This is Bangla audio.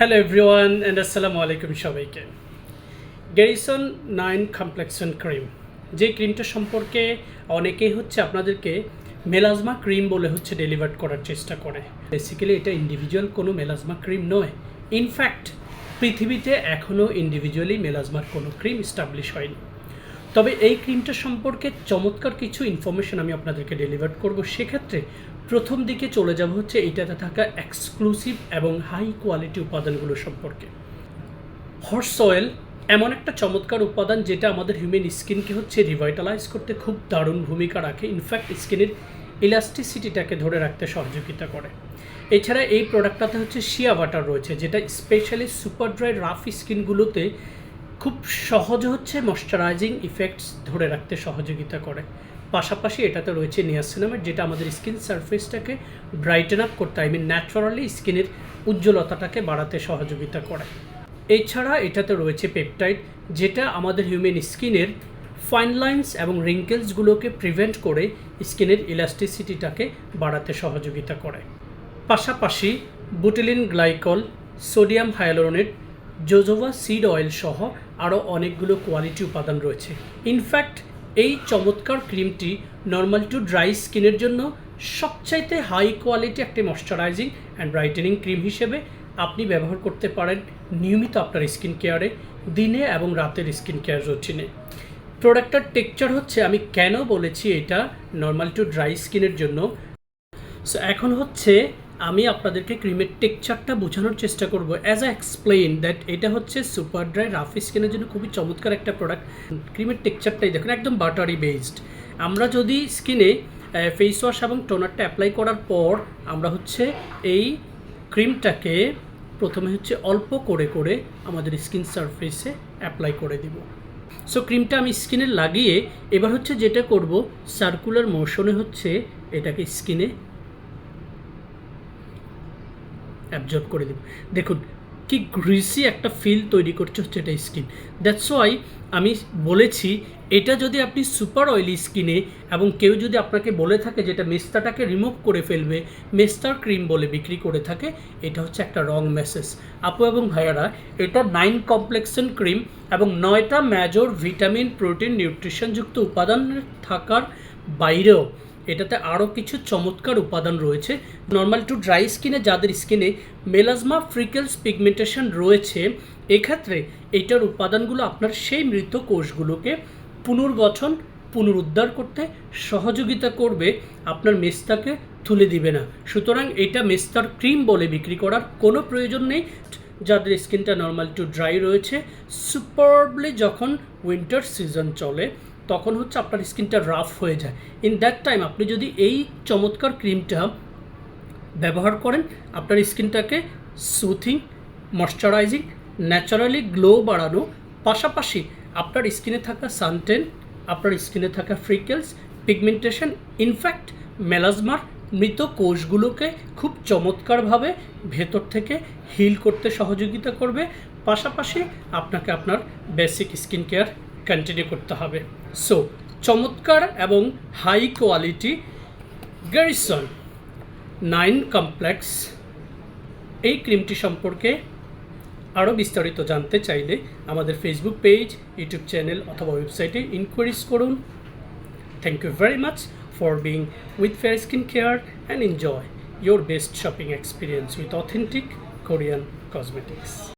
হ্যালো এভরিওয়ান অ্যান্ড আসসালামু আলাইকুম সবাইকে। গ্যারিসন নাইন কমপ্লেক্সন ক্রিম যে ক্রিমটা সম্পর্কে অনেকেই হচ্ছে আপনাদেরকে মেলাজমা ক্রিম বলে হচ্ছে ডেলিভার করার চেষ্টা করে। বেসিক্যালি এটা ইন্ডিভিজুয়াল কোনো মেলাজমা ক্রিম নয়। ইনফ্যাক্ট পৃথিবীতে এখনও ইন্ডিভিজুয়ালি মেলাজমার কোনো ক্রিম স্টাবলিশ হয়নি। তবে এই ক্রিমটা সম্পর্কে চমৎকার কিছু ইনফরমেশন আমি আপনাদেরকে ডেলিভার করব। সেক্ষেত্রে প্রথম দিকে চলে যাব হচ্ছে এটাতে থাকা এক্সক্লুসিভ এবং হাই কোয়ালিটি উপাদানগুলো সম্পর্কে। হর্স অয়েল এমন একটা চমৎকার উপাদান যেটা আমাদের হিউম্যান স্কিনকে হচ্ছে রিভাইটালাইজ করতে খুব দারুণ ভূমিকা রাখে। ইনফ্যাক্ট স্কিনের ইলাস্টিসিটিটাকে ধরে রাখতে সহযোগিতা করে। এছাড়া এই প্রোডাক্টটাতে হচ্ছে শিয়া বাটার রয়েছে, যেটা স্পেশালি সুপার ড্রাই রাফ স্কিনগুলোতে খুব সহজ হচ্ছে ময়শ্চারাইজিং ইফেক্টস ধরে রাখতে সহযোগিতা করে। পাশাপাশি এটাতে রয়েছে নিয়াসিনামেট যেটা আমাদের স্কিন সারফেসটাকে ব্রাইটেন আপ করতে আই মিন ন্যাচারালি স্কিনের উজ্জ্বলতাটাকে বাড়াতে সহযোগিতা করে। এছাড়া এটাতে রয়েছে পেপটাইড যেটা আমাদের হিউম্যান স্কিনের ফাইন লাইন্স এবং রিঙ্কেলসগুলোকে প্রিভেন্ট করে স্কিনের ইলাস্টিসিটিটাকে বাড়াতে সহযোগিতা করে। পাশাপাশি butylene glycol sodium hyaluronate jojoba seed oil সহ আরও অনেকগুলো কোয়ালিটি উপাদান রয়েছে। ইনফ্যাক্ট এই চমৎকার ক্রিমটি নর্মাল টু ড্রাই স্কিনের জন্য সবচাইতে হাই কোয়ালিটি একটি ময়শ্চারাইজিং অ্যান্ড ব্রাইটেনিং ক্রিম হিসেবে আপনি ব্যবহার করতে পারেন নিয়মিত আপনার স্কিন কেয়ারে দিনে এবং রাতের স্কিন কেয়ার রুটিনে প্রোডাক্টটার টেক্সচার হচ্ছে, আমি কেন বলেছি এটা নর্মাল টু ড্রাই স্কিনের জন্য? সো এখন হচ্ছে আপনাদেরকে ক্রিমের টেক্সচারটা বোঝানোর চেষ্টা করব। অ্যাজ আ এক্সপ্লেইন দ্যাট এটা হচ্ছে সুপার ড্রাই রাফ স্কিনের জন্য খুবই চমৎকার একটা প্রোডাক্ট ক্রিমের টেক্সচারটাই দেখুন, একদম বাটারি বেসড আমরা যদি স্কিনে ফেস ওয়াশ এবং টোনারটা অ্যাপ্লাই করার পর আমরা হচ্ছে এই ক্রিমটাকে প্রথমে হচ্ছে অল্প করে করে আমাদের স্কিন সারফেসে অ্যাপ্লাই করে দিব। সো ক্রিমটা আমি স্কিনে লাগিয়ে এবার হচ্ছে যেটা করব সার্কুলার মোশনে হচ্ছে এটাকে স্কিনে অ্যাবজর্ব করে দেব। দেখুন, কি গ্রিসি একটা ফিল তৈরি করছে হচ্ছে এটা স্কিন দ্যাটস ওয়াই আমি বলেছি, এটা যদি আপনি সুপার অয়েলি স্কিনে এবং কেউ যদি আপনাকে বলে থাকে যেটা মেস্তাটাকে রিমুভ করে ফেলবে, মেস্তার ক্রিম বলে বিক্রি করে থাকে, এটা হচ্ছে একটা রং মেসেজ আপু এবং ভাইয়ারা, এটা নাইন কমপ্লেক্সন ক্রিম এবং নয়টা মেজর ভিটামিন প্রোটিন নিউট্রিশনযুক্ত উপাদান থাকার বাইরেও এটাতে আরও কিছু চমৎকার উপাদান রয়েছে। নর্মাল টু ড্রাই স্কিনে যাদের স্কিনে মেলাজমা ফ্রিকেলস পিগমেন্টেশন রয়েছে, এক্ষেত্রে এটার উপাদানগুলো আপনার সেই মৃত কোষগুলোকে পুনর্গঠন, পুনরুদ্ধার করতে সহযোগিতা করবে, আপনার মেস্তাকে তুলে দিবে না। সুতরাং এটা মেস্তার ক্রিম বলে বিক্রি করার কোনো প্রয়োজন নেই। যাদের স্কিনটা নর্মাল টু ড্রাই রয়েছে সুপারবলি যখন উইন্টার সিজন চলে তখন হচ্ছে আপনার স্কিনটা রাফ হয়ে যায়। ইন দ্যাট টাইম আপনি যদি এই চমৎকার ক্রিমটা ব্যবহার করেন, আপনার স্কিনটাকে সুথিং ময়শ্চারাইজিং ন্যাচারালি গ্লো বাড়ানো, পাশাপাশি আপনার স্কিনে থাকা সানটেন আপনার স্কিনে থাকা ফ্রিকেলস পিগমেন্টেশন ইনফ্যাক্ট মেলাজমার মৃত কোষগুলোকে খুব চমৎকারভাবে ভেতর থেকে হিল করতে সহযোগিতা করবে। পাশাপাশি আপনাকে আপনার বেসিক স্কিন কেয়ার কন্টিনিউ করতে হবে। সো চমৎকার এবং high quality garrison nine complex এই ক্রিমটি সম্পর্কে আরও বিস্তারিত জানতে চাইলে আমাদের ফেসবুক পেজ ইউটিউব চ্যানেল অথবা ওয়েবসাইটে ইনকোয়ারিজ করুন। Thank you very much for being with fair skin care and enjoy your best shopping experience with authentic Korean cosmetics.